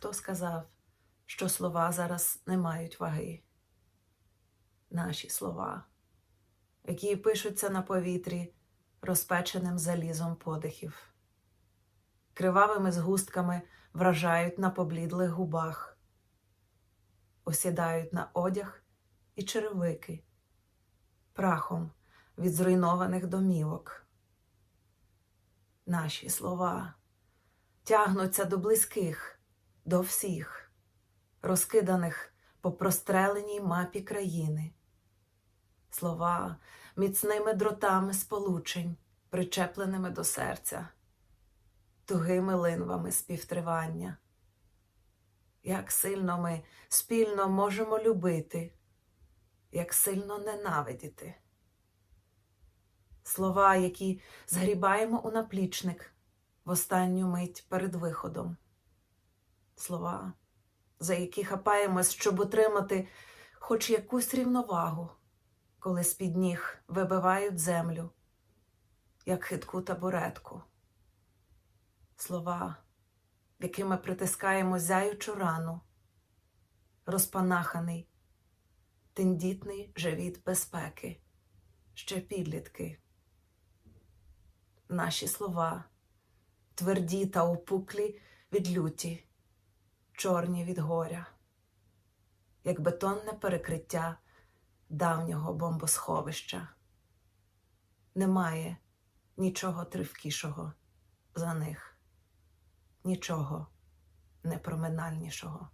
хто сказав, що слова зараз не мають ваги? Наші слова, які пишуться на повітрі розпеченим залізом подихів, кривавими згустками вражають на поблідлих губах, осідають на одяг і черевики, прахом від зруйнованих домівок. Наші слова тягнуться до близьких, до всіх, розкиданих по простреленій мапі країни. Слова міцними дротами сполучень, причепленими до серця, тугими линвами співтривання. Як сильно ми спільно можемо любити, як сильно ненавидіти. Слова, які згрібаємо у наплічник в останню мить перед виходом. Слова, за які хапаємось, щоб утримати хоч якусь рівновагу, коли з-під ніг вибивають землю, як хитку табуретку. Слова, якими притискаємо зяючу рану, розпанаханий, тендітний живіт безпеки, ще підлітки. Наші слова тверді та опуклі від люті, чорні від горя, як бетонне перекриття давнього бомбосховища. Немає нічого тривкішого за них, нічого непроминальнішого.